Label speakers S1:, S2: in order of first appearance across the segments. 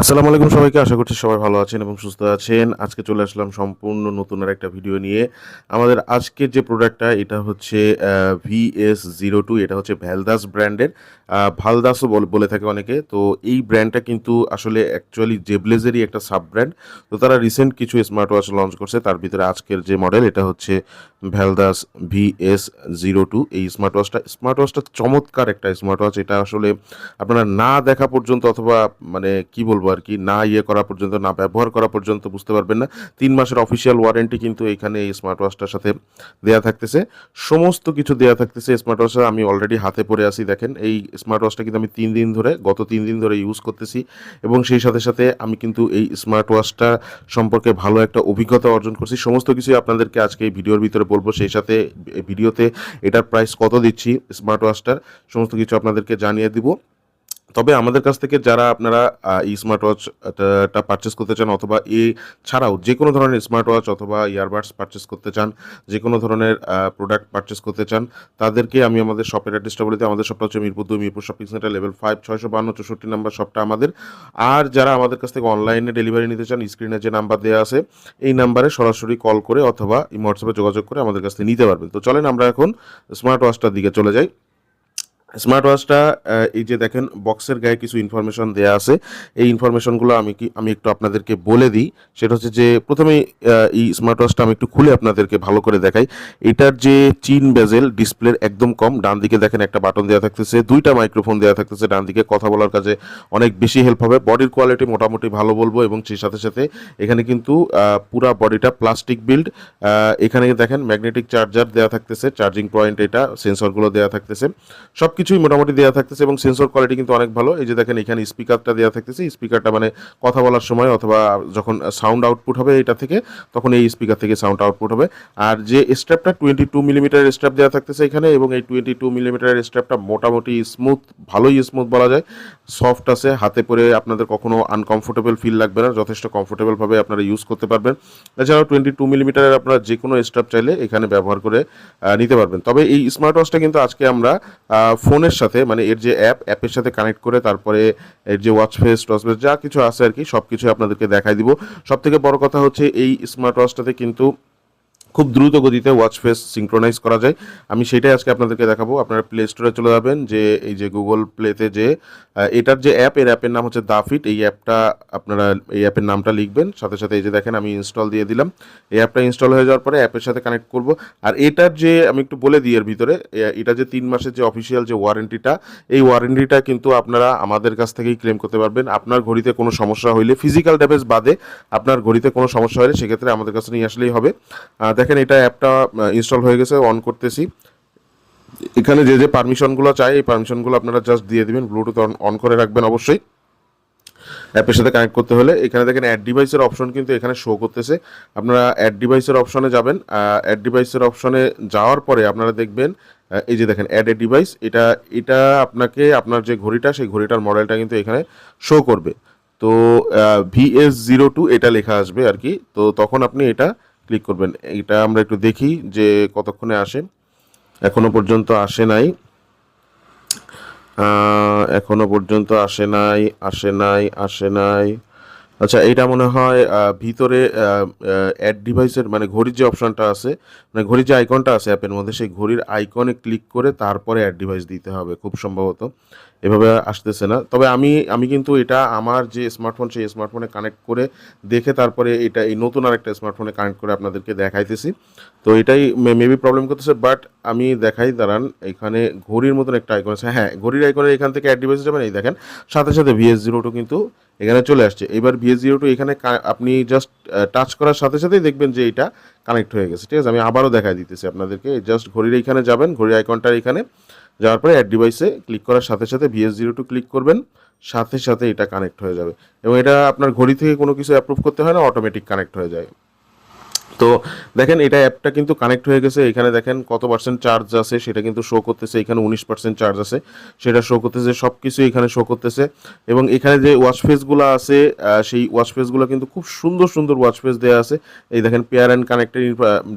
S1: আসসালামু আলাইকুম সবাইকে, আশা করছি সবাই ভালো আছেন এবং সুস্থ আছেন। আজকে চলে আসলাম সম্পূর্ণ নতুন আর একটা ভিডিও নিয়ে। আমাদের আজকের যে প্রোডাক্টটা এটা হচ্ছে ভিএস জিরো টু এটা হচ্ছে ভ্যালদাস ব্র্যান্ডের ভালদাসও বলে থাকে অনেকে। তো এই ব্র্যান্ডটা কিন্তু আসলে অ্যাকচুয়ালি জেবলেজেরই একটা সাব ব্র্যান্ড তো তারা রিসেন্ট কিছু স্মার্ট ওয়াচ লঞ্চ করছে। তার ভিতরে আজকের যে মডেল এটা হচ্ছে ভ্যালদাস ভিএস জিরো টু এই স্মার্ট ওয়াচটা স্মার্ট ওয়াচটা চমৎকার একটা স্মার্ট ওয়াচ এটা আসলে আপনারা না দেখা পর্যন্ত অথবা মানে কি বলব? আর কি না ইয়ে করা পর্যন্ত, না ব্যবহার করা পর্যন্ত বুঝতে পারবেন না। তিন মাসের অফিসিয়াল ওয়ারেন্টি কিন্তু এখানে এই স্মার্ট ওয়াচটার সাথে দেয়া থাকতেছে। সমস্ত কিছু দেয়া থাকতেছে স্মার্ট ওয়াচটা আমি অলরেডি হাতে পরে আসি দেখেন। এই স্মার্ট ওয়াচটা কিন্তু আমি তিন দিন ধরে, গত তিন দিন ধরে ইউজ করতেছি এবং সেই সাথে সাথে আমি কিন্তু এই স্মার্ট ওয়াচটা সম্পর্কে ভালো একটা অভিজ্ঞতা অর্জন করছি। সমস্ত কিছুই আপনাদেরকে আজকে এই ভিডিওর ভিতরে বলব। সেই সাথে ভিডিওতে এটার প্রাইস কত দিচ্ছি স্মার্ট ওয়াচটার সমস্ত কিছু আপনাদেরকে জানিয়ে দিব। তবে আমাদের কাছ থেকে যারা আপনারা এই স্মার্ট ওয়াচটা পারচেস করতে চান অথবা এ ছাড়াও যে কোনো ধরনের স্মার্ট ওয়াচ অথবা ইয়ারবাডস পারচেস করতে চান, যে কোনো ধরনের প্রোডাক্ট পারচেস করতে চান, তাদেরকে আমি আমাদের শপের অ্যাড্রেসটা বলে দিই। আমাদের শপটা হচ্ছে মিরপুর দুই, Mirpur shopping centre level five ছয়শো বান্ন, চৌষট্টি নাম্বার শপটা আমাদের। আর যারা আমাদের কাছ থেকে অনলাইনে ডেলিভারি নিতে চান স্ক্রিনে যে নাম্বার দেওয়া আছে, এই নাম্বারে সরাসরি কল করে অথবা হোয়াটসঅ্যাপে যোগাযোগ করে আমাদের কাছ থেকে নিতে পারবেন। তো চলেন আমরা এখন স্মার্ট ওয়াচটার দিকে চলে যাই। স্মার্ট ওয়াচটা এই যে দেখেন বক্সের গায়ে কিছু ইনফরমেশন দেয়া আছে। এই ইনফরমেশনগুলো আমি কি, আমি একটু আপনাদেরকে বলে দিই। সেটা হচ্ছে যে প্রথমে এই স্মার্ট ওয়াচটা আমি একটু খুলে আপনাদেরকে ভালো করে দেখাই। এটার যে চিন বেজেল ডিসপ্লের একদম কম। ডান দিকে দেখেন একটা বাটন দেওয়া থাকতেছে, দুইটা মাইক্রোফোন দেওয়া থাকতেছে। ডান দিকে কথা বলার কাজে অনেক বেশি হেল্প হবে। বডির কোয়ালিটি মোটামুটি ভালো বলব এবং সেই সাথে সাথে এখানে কিন্তু পুরা বডিটা প্লাস্টিক বিল্ড এখানে দেখেন ম্যাগনেটিক চার্জার দেওয়া থাকতেছে চার্জিং পয়েন্ট এটা সেন্সরগুলো দেওয়া থাকতেছে। সব কিছুই মোটামুটি দেওয়া থাকতেছে এবং সেন্সর কোয়ালিটি কিন্তু অনেক ভালো। এই যে দেখেন, এখানে স্পিকারটা দেওয়া থাকতেছে। স্পিকারটা মানে কথা বলার সময় অথবা যখন সাউন্ড আউটপুট হবে এটা থেকে, তখন এই স্পিকার থেকে সাউন্ড আউটপুট হবে। আর যে স্ট্র্যাপটা টোয়েন্টি টু মিলিমিটারের স্ট্র্যাপ দেওয়া থাকতেছে এখানে এবং এই টোয়েন্টি টু মিলিমিটারের স্ট্র্যাপটা মোটামুটি স্মুথ ভালোই স্মুথ বলা যায়। সফট আছে, হাতে পরে আপনাদের কখনো আনকমফোর্টেবল ফিল লাগবে না, যথেষ্ট কমফোর্টেবলভাবে আপনারা ইউজ করতে পারবেন। এছাড়াও টোয়েন্টি টু মিলিমিটারের আপনারা যে কোনো স্ট্র্যাপ চাইলে এখানে ব্যবহার করে নিতে পারবেন। তবে এই স্মার্ট ওয়াচটা কিন্তু আজকে আমরা ফোনের সাথে মানে এর যে অ্যাপ অ্যাপের সাথে কানেক্ট করে তারপরে এর যে ওয়াচ ফেস টচ ফেস যা কিছু আছে আর কি সব কিছু আপনাদেরকে দেখাই দিব। সব থেকে বড় কথা হচ্ছে এই স্মার্ট ওয়াচটাতে কিন্তু খুব দ্রুত গতিতে ওয়াচ ফেস সিঙ্ক্রোনাইজ করা যায়। আমি সেটাই আজকে আপনাদেরকে দেখাবো। আপনারা প্লে স্টোরে চলে যাবেন যে এই যে গুগল প্লেতে যে এটার যে অ্যাপ এর অ্যাপের নাম হচ্ছে দাফিট এই অ্যাপটা আপনারা এই অ্যাপের নামটা লিখবেন। সাথে সাথে এই যে দেখেন আমি ইনস্টল দিয়ে দিলাম। এই অ্যাপটা ইনস্টল হয়ে যাওয়ার পরে অ্যাপের সাথে কানেক্ট করব। আর এটার যে আমি একটু বলে দিই এর ভিতরে এটা যে তিন মাসের যে অফিসিয়াল যে ওয়ারেন্টিটা এই ওয়ারেন্টিটা কিন্তু আপনারা আমাদের কাছ থেকেই ক্লেম করতে পারবেন। আপনার ঘড়িতে কোনো সমস্যা হইলে ফিজিক্যাল ড্যামেজ বাদে আপনার ঘড়িতে কোনো সমস্যা হলে সেক্ষেত্রে আমাদের কাছে নিয়ে আসলেই হবে। আহ, দেখেন, এটা অ্যাপটা ইনস্টল হয়ে গেছে অন করতেছি। এখানে যে যে পারমিশনগুলো চাই, এই পারমিশনগুলো আপনারা জাস্ট দিয়ে দিবেন ব্লুটুথ অন করে রাখবেন অবশ্যই। অ্যাপের সাথে কানেক্ট করতে হলে, এখানে দেখেন অ্যাড ডিভাইসের অপশন কিন্তু এখানে শো করতেছে। আপনারা অ্যাড ডিভাইসের অপশনে যাবেন অ্যাড ডিভাইসের অপশনে যাওয়ার পরে আপনারা দেখবেন এই যে দেখেন অ্যাড এ ডিভাইস এটা এটা আপনাকে, আপনার যে ঘড়িটা, সেই ঘড়িটার মডেলটা কিন্তু এখানে শো করবে। তো ভিএস জিরো টু এটা লেখা আসবে আর কি। তো তখন আপনি এটা ক্লিক করবেন। এটা আমরা একটু দেখি যে কতক্ষণে আসে। এখনও পর্যন্ত আসে নাই। এখনও এখনও পর্যন্ত আসে নাই আসে নাই আসে নাই। আচ্ছা এটা মনে হয় ভিতরে অ্যাড ডিভাইসের মানে ঘড়ির যে অপশনটা আছে মানে ঘড়ির যে আইকনটা আছে অ্যাপের মধ্যে, সেই ঘড়ির আইকনে ক্লিক করে তারপরে অ্যাড ডিভাইস দিতে হবে, খুব সম্ভবত। এভাবে আসতেছে না। তবে আমি আমি কিন্তু এটা আমার যে স্মার্টফোন সেই স্মার্টফোনে কানেক্ট করে দেখে তারপরে এটা, এই নতুন আরেকটা স্মার্টফোনে কানেক্ট করে আপনাদেরকে দেখাইতেছি। তো এটাই মেবি প্রবলেম করতেছে বাট আমি দেখাই, দাঁড়ান, এখানে ঘড়ির মতন একটা আইকন আছে। হ্যাঁ ঘড়ির আইকনের এখান থেকে অ্যাড ডিভাইস যাবেন এই দেখেন, সাথে সাথে ভিএস জিরো টু কিন্তু এখানে চলে আসছে। এবার ভিএস জিরো টু এখানে আপনি জাস্ট টাচ করার সাথে সাথেই দেখবেন যে এটা কানেক্ট হয়ে গেছে, ঠিক আছে? আমি আবারও দেখাই দিতেছি আপনাদেরকে জাস্ট ঘড়ির এখানে যাবেন, ঘড়ির আইকনটার এখানে যাওয়ার পরে অ্যাড ডিভাইসে ক্লিক করার সাথে সাথে ভিএস জিরো টু ক্লিক করবেন, সাথে সাথে এটা কানেক্ট হয়ে যাবে। এবং এটা আপনার ঘড়ি থেকে কোনো কিছু অ্যাপ্রুভ করতে হয় না অটোমেটিক কানেক্ট হয়ে যায়। তো দেখেন, এটা অ্যাপটা কিন্তু কানেক্ট হয়ে গেছে। এখানে দেখেন কত পার্সেন্ট চার্জ আছে, সেটা কিন্তু শো করতেছে। এখানে উনিশ পার্সেন্ট চার্জ আছে। সেটা শো করতেছে সব কিছু এখানে শো করতেছে। এবং এখানে যে ওয়াচ ফেসগুলো আছে সেই ওয়াচ ফেসগুলো কিন্তু খুব সুন্দর সুন্দর ওয়াচ ফেস দেওয়া আছে। এই দেখেন পেয়ার অ্যান্ড কানেক্টেড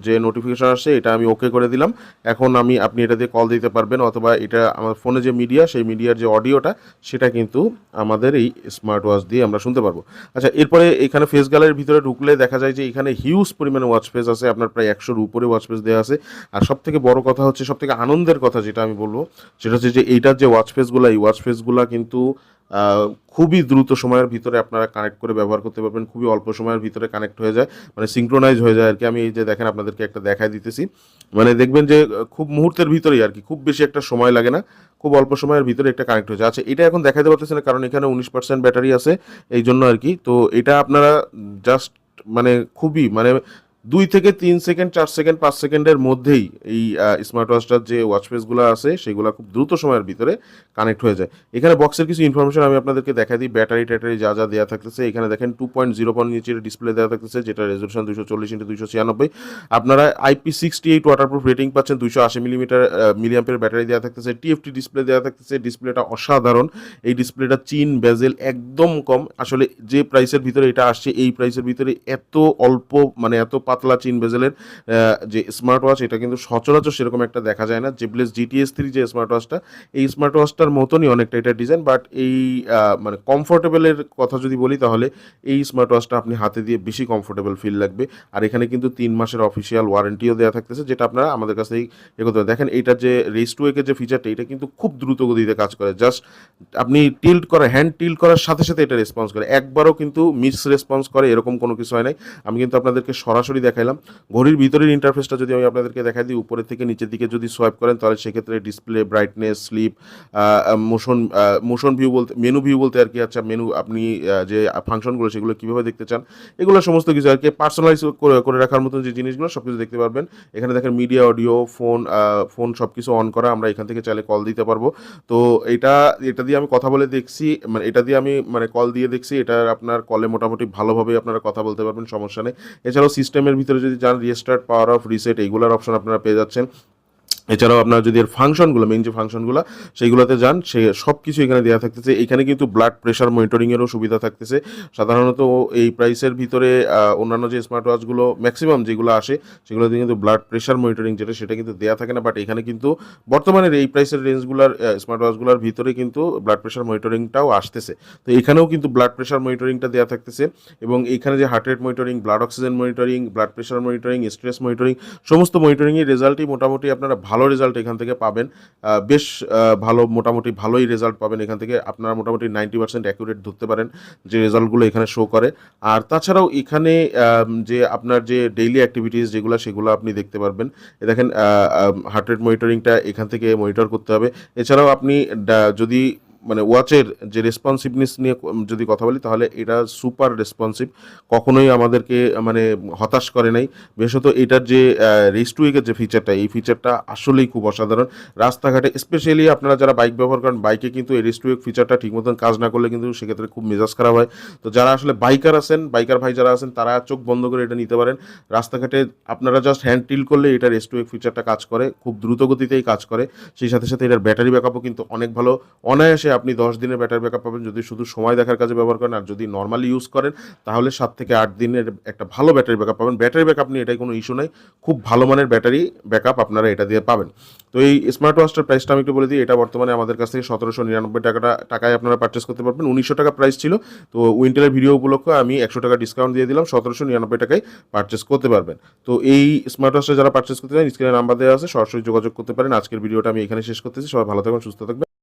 S1: যে নোটিফিকেশন আসছে এটা আমি ওকে করে দিলাম। এখন আমি, আপনি এটা দিয়ে কল দিতে পারবেন, অথবা এটা আমার ফোনে যে মিডিয়া সেই মিডিয়ার যে অডিওটা সেটা কিন্তু আমাদের এই স্মার্ট ওয়াচ দিয়ে আমরা শুনতে পারব। আচ্ছা এরপরে এখানে ফেস গ্যালারির ভিতরে ঢুকলে দেখা যায় যে এখানে হিউজ পরিমাণে ওয়াচ ফেস আছে, আপনার প্রায় একশোর উপরে ওয়াচ দেওয়া আছে। আর সব থেকে বড় কথা হচ্ছে সব থেকে আনন্দের কথা যেটা আমি বলব, সেটা হচ্ছে যে এইটার যে ওয়াচ ফেসগুলো এই ওয়াচ ফেসগুলো কিন্তু খুবই দ্রুত সময়ের ভিতরে আপনারা কানেক্ট করে ব্যবহার করতে পারবেন, খুবই অল্প সময়ের ভিতরে কানেক্ট হয়ে যায় মানে সিঙ্ক্রোনাইজ হয়ে যায় আর কি। আমি এই যে দেখেন আপনাদেরকে একটা দেখায় দিতেছি। মানে দেখবেন যে, খুব মুহূর্তের ভিতরেই আর কি, খুব বেশি একটা সময় লাগে না, খুব অল্প সময়ের ভিতরে একটা কানেক্ট হয়ে যায়। আচ্ছা এটা এখন দেখাতে পারতেছে না, কারণ এখানে উনিশ পার্সেন্ট ব্যাটারি আছে এই জন্য আর কি। তো এটা আপনারা জাস্ট মানে খুবই মানে দুই থেকে তিন সেকেন্ড, চার সেকেন্ড, পাঁচ সেকেন্ডের মধ্যেই এই স্মার্ট ওয়াচটার যে ওয়াচ ফেসগুলো আছে, সেগুলো খুব দ্রুত সময়ের ভিতরে কানেক্ট হয়ে যায়। এখানে বক্সের কিছু ইনফরমেশন আমি আপনাদেরকে দেখা দিই। ব্যাটারি ট্যাটারি যা যা দেওয়া থাকতেছে, এখানে দেখেন টু পয়েন্ট জিরো পয়েন্ট নিচের ডিসপ্লে দেওয়া থাকতেছে, যেটা রেজলিউশন দুশো চল্লিশ ইন্টু দুশো ছিয়ানব্বই। আপনারা IP sixty eight waterproof rating পাচ্ছেন দুশো আশি মিলিমিটার মিলিয়াম্পের ব্যাটারি দেওয়া থাকতেছে। টিএফটি ডিসপ্লে দেওয়া থাকতেছে ডিসপ্লেটা অসাধারণ। এই ডিসপ্লেটা চিন বেজেল একদম কম। আসলে যে প্রাইসের ভিতরে এটা আসছে, এই প্রাইসের ভিতরে এত অল্প মানে এত পাতলা চিন বেজেলের যে স্মার্ট ওয়াচ এটা কিন্তু সচরাচর সেরকম একটা দেখা যায় না। জেবলেস জিটিএস থ্রি যে স্মার্ট ওয়াচটা এই স্মার্ট ওয়াচটার মতনই অনেকটা এটা ডিজাইন বাট এই মানে কমফোর্টেবলের কথা যদি বলি তাহলে এই স্মার্ট ওয়াচটা আপনি হাতে দিয়ে বেশি কমফোর্টেবল ফিল লাগবে। আর এখানে কিন্তু তিন মাসের অফিসিয়াল ওয়ারেন্টিও দেওয়া থাকতেছে, যেটা আপনারা আমাদের কাছ এ করতে দেখেন, এইটার যে রেস টু যে ফিচারটা এটা কিন্তু খুব দ্রুত গতিতে কাজ করে। জাস্ট আপনি টিল্ট করা হ্যান্ড টিল্ট করার সাথে সাথে এটা রেসপন্স করে। একবারও কিন্তু মিস রেসপন্স করে, এরকম কোনো কিছু হয় নাই। আমি কিন্তু আপনাদেরকে সরাসরি দেখাইলাম। ঘড়ির ভিতরের ইন্টারফেসটা যদি আমি আপনাদেরকে দেখাই দিই, উপরের থেকে নিচের দিকে যদি সোয়াইপ করেন, তাহলে সেক্ষেত্রে display brightness sleep motion motion view বলতে মেনু ভিউ বলতে আর কি আচ্ছা মেনু আপনি যে ফাংশনগুলো সেগুলো কীভাবে দেখতে চান, এগুলো সমস্ত কিছু আর কি পার্সোনালাইজ করে রাখার মতন যে জিনিসগুলো সব কিছু দেখতে পারবেন। এখানে দেখেন মিডিয়া অডিও ফোন ফোন সব কিছু অন করা, আমরা এখান থেকে চাইলে কল দিতে পারব। তো এটা এটা দিয়ে আমি কথা বলে দেখছি মানে এটা দিয়ে আমি মানে কল দিয়ে দেখছি এটা আপনার কলে মোটামুটি ভালোভাবে আপনারা কথা বলতে পারবেন, সমস্যা নেই। এছাড়াও সিস্টেমের ভিতরে যদি যান রিস্টার্ট পাওয়ার অফ রিসেট এইগুলোর অপশন আপনারা পেয়ে যাচ্ছেন। এছাড়াও আপনারা যদি এর ফাংশনগুলো মেইন যে ফাংশনগুলো, সেইগুলোতে যান, সে সব কিছু এখানে দেওয়া থাকতেছে। এখানে কিন্তু ব্লাড প্রেশার মনিটরিংয়েরও সুবিধা থাকতেছে। সাধারণত এই প্রাইসের ভিতরে অন্যান্য যে স্মার্ট ওয়াচগুলো ম্যাক্সিমাম যেগুলো আসে, সেগুলোতে কিন্তু ব্লাড প্রেশার মনিটরিং যেটা, সেটা কিন্তু দেওয়া থাকে না। বাট এখানে কিন্তু বর্তমানের এই প্রাইসের রেঞ্জগুলোর স্মার্ট ওয়াচগুলোর ভিতরে কিন্তু ব্লাড প্রেশার মনিটরিংটাও আসতেছে। তো এখানেও কিন্তু ব্লাড প্রেশার মনিটরিংটা দেওয়া থাকতেছে এবং এখানে যে heart rate monitoring blood oxygen monitoring blood pressure monitoring stress monitoring সমস্ত মনিটরিংয়ের রেজাল্টই মোটামুটি আপনারা ভালো রেজাল্ট এখান থেকে পাবেন। বেশ ভালো, মোটামুটি ভালোই রেজাল্ট পাবেন এখান থেকে। আপনারা মোটামুটি নাইনটি পার্সেন্ট অ্যাকুরেট ধরতে পারেন যে রেজাল্টগুলো এখানে শো করে। আর তাছাড়াও এখানে যে আপনার যে ডেইলি অ্যাক্টিভিটিস যেগুলো, সেগুলো আপনি দেখতে পারবেন। এ দেখেন হার্ট রেট মনিটরিংটা এখান থেকে মনিটর করতে হবে। এছাড়াও আপনি যদি মানে ওয়াচের যে রেসপন্সিভনেস নিয়ে যদি কথা বলি, তাহলে এটা সুপার রেসপন্সিভ কখনোই আমাদেরকে মানে হতাশ করে নাই। বিশেষত এটার যে রেস টু উইকের যে ফিচারটা এই ফিচারটা আসলেই খুব অসাধারণ। রাস্তাঘাটে স্পেশালি আপনারা যারা বাইক ব্যবহার করেন বাইকে কিন্তু এই রেস টু উইক ফিচারটা ঠিক মতন কাজ না করলে কিন্তু সেক্ষেত্রে খুব মেজাজ খারাপ হয়। তো যারা আসলে বাইকার আছেন বাইকার ভাই যারা আছেন, তারা চোখ বন্ধ করে এটা নিতে পারেন। রাস্তাঘাটে আপনারা জাস্ট হ্যান্ড টিল করলে এটা রেস টু উইক ফিচারটা কাজ করে, খুব দ্রুত গতিতেই কাজ করে। সেই সাথে সাথে এটার ব্যাটারি ব্যাকআপও কিন্তু অনেক ভালো। অনায়াসে আপনি দশ দিনের ব্যাটারি ব্যাকআপ পাবেন যদি শুধু সময় দেখার কাজে ব্যবহার করেন আর যদি নর্মালি ইউজ করেন, তাহলে সাত থেকে আট দিনের একটা ভালো ব্যাটারি ব্যাকআপ পাবেন। ব্যাটারি ব্যাকআপ নিয়ে এটাই কোনো ইস্যু নাই। খুব ভালো মানের ব্যাটারি ব্যাকআপ আপনারা এটা দিয়ে পাবেন। তো এই স্মার্ট ওয়াচটার প্রাইসটা আমি একটু বলে দিই, এটা বর্তমানে আমাদের কাছ থেকে সতেরোশো নিরানব্বই টাকাটা টাকায় আপনারা পারচেস করতে পারবেন। উনিশশো টাকা প্রাইস ছিল। তো উইন্টারের ভিডিও উপলক্ষে আমি একশো টাকা ডিসকাউন্ট দিয়ে দিলাম। সতেরোশো নিরানব্বই টাকায় পারচেস করতে পারবেন। তো এই স্মার্ট ওয়াচটা যারা পারচেস করতে চান স্ক্রিনে নাম্বার দেওয়া আছে, সরাসরি যোগাযোগ করতে পারেন। আজকের ভিডিওটা আমি এখানে শেষ করতেছি। সবাই ভালো থাকবেন, সুস্থ থাকবেন।